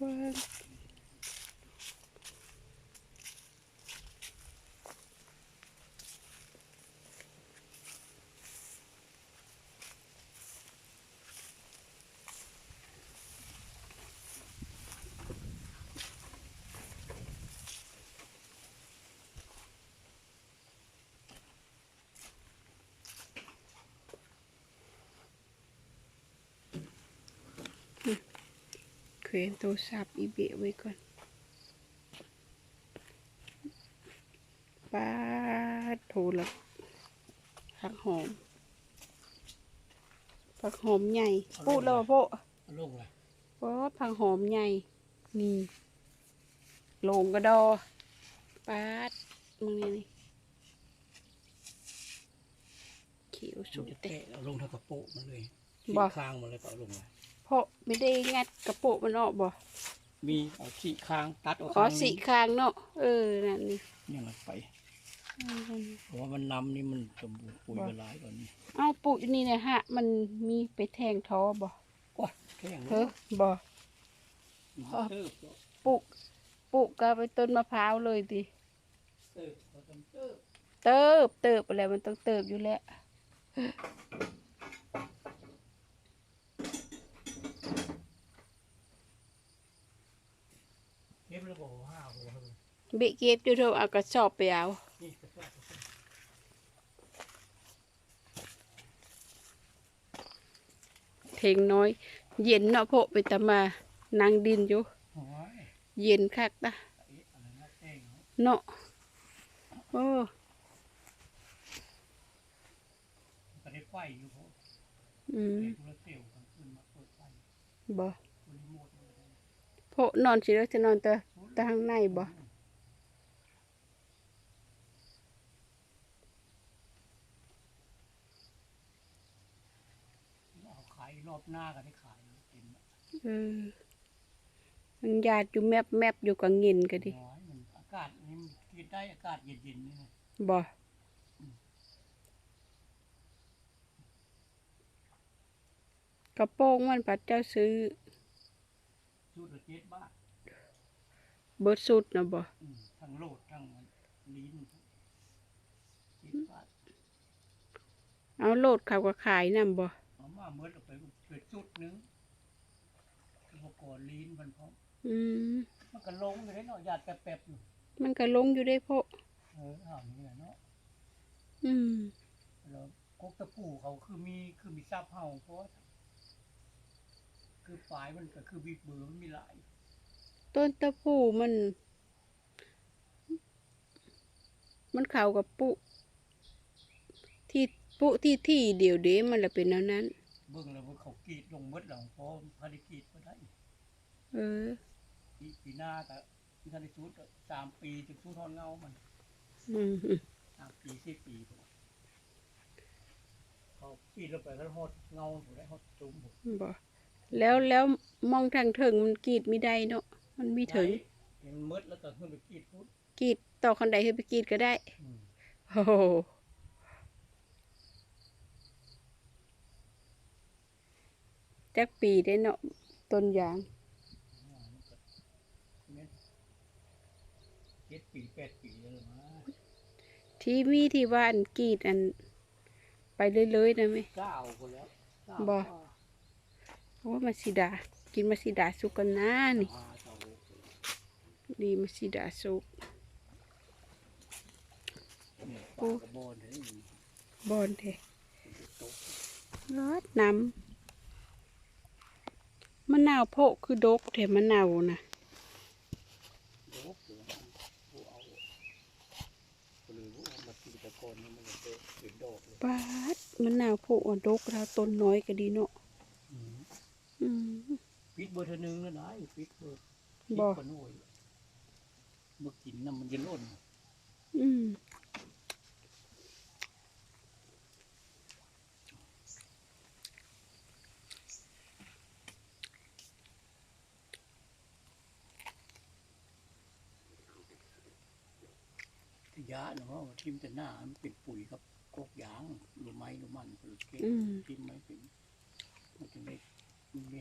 ว้า วเขวนโทรศัพท์อีเบะไว้ก่อนป้าดโทรละผักหอมผักหอมใหญ่พูดแล้วว่าโพะเอาลงเลยโอ้ผักหอมใหญ่ นี่โลงกระดอปาดมึงนี่นี่เขียวสุมันดจะเตะเตะเอาลงเท่ากระโปะมันเลยบ่ขี้ค้างมันเลยก็เอาลงเลย เพราะไม่ได้งัดกระโปะมันออกบ่มีเอาขี้ค้างตัดออกอ๋อข้างสีคางเนาะเออนั่นนี่เนี่ยมันไปเพราะว่ามันนำนี่มันสมบูรณ์ปุ๋ยบ่ไปหลายกว่านี้เอาปุ๋ยนี่นะฮะ มันมีไปแทงท้อบ่โอ้ยแข็งเฮ้อบ่มันเติบปลูกปลูกก็ไปต้นมะพร้าวเลยดิเติบเอาจนเติบเติบเติบอะไรมันต้องเติบอยู่แล้ว เก็บแล้วบอกว่าห้าหัวเลย เบะเก็บอยู่เถอะเอากระสอบไปเอานี่กระสอบกระสอบเทงน้อย เย็นเนาะโพะไปตะมานั่งดินอยู่โอ้ยเย็นคักตะไอ้อะไรนะแจ้งเนาะเนาะโอ้มันก็ได้ไฟอยู่เพราะอืมไอ้โทรเซลล์กลางคืนมาเปิดไฟบ่ตัวรีโมทมันเลยโพะนอนสิแล้วจะนอนแต่แต่ข้างในบ่ เอาขายรอบหน้าก็ได้ขายเต็มอะเออมันญาติอยู่แมบแมบอยู่กับเงินก็ดิน้อยมันอากาศนี่มันกินได้อากาศเย็นๆนี่นะบ่กระโปรงมันปัดเจ้าซื้อชุดละเจ็ดบาทเบิดสุดนะบ่อืมทั้งโลดทั้งลิ้นเจ็ดบาท เอาโลดเขาก็ขายนำบ่ เอามาเมื่อเอาไปเกิดชุดหนึงอุปกรณ์ลิ้นมันพร้อมอืมมันก็ลงอยู่ได้เนาะหยาดแป๊บๆอยู่มันก็ลงอยู่ได้โพะเอออ้าวนี่แหละเนาะอืมแล้วกกตะปูเขาคือมีคือมีซับเฮาเพราะว่าคือปลายมันก็คือบีบเบือมันมีหลาย ต้นตะปูมัน มันเข้ากับปุที่ปุที่ที่เดียวเด้มันละเป็นแนวนั้น เบิ่งแล้วว่าเขากรีดลงหมดแล้วเพราะพาได้กรีดบ่ได้เออปีปีหน้าก็ที่ทันได้ชุดก็สามปีถึงชุดทอนเงามันอืมสามปีสี่ปีพุ่นเขาปีนลงไปแล้วหดเงาถูกได้หดจุ้มผมบ่แล้วแล้วมองทางเถิงมันกรีดไม่ได้เนาะมันมีถึงเห็นมันมืดแล้วก็ขึ้นไปกรีดพุทธกรีดต่อคันใดให้ไปกรีดก็ได้อืมโอ้โห จักปีได้เนาะต้นยางมันก็เม็ดเจ็ดปีแปดปีแล้วล่ะมั้งที่มีที่ว่าอันกรีดอัน ไปเรื่อยๆนะไหมเก้าคนแล้วเก้าบ่โอ้มาสิดา กินมาสิดาสุกกันนะนี่ห้าเก้าหกดีมาสิดาสุกเนี่ยปลากระบอกนี่บอนเทรอดน้ำ มะนาวโพะคือดกเถมะนาวนะปาดมะนาวโพะอะดกเราต้นน้อยก็ดีเนาะปิดเบอร์เท่านึงแล้วนะปิดเบอร์บ่ปิดหน่อยเมื่อกินน้ำมันจะล่นอืม ยาเนาะทิมแต่หน้ามันเป็นปุ๋ยกับกกยางหรือไม้หรือมันหรือเกล็ดอืมทิมไม้เป็นมันจะไม่มันไม่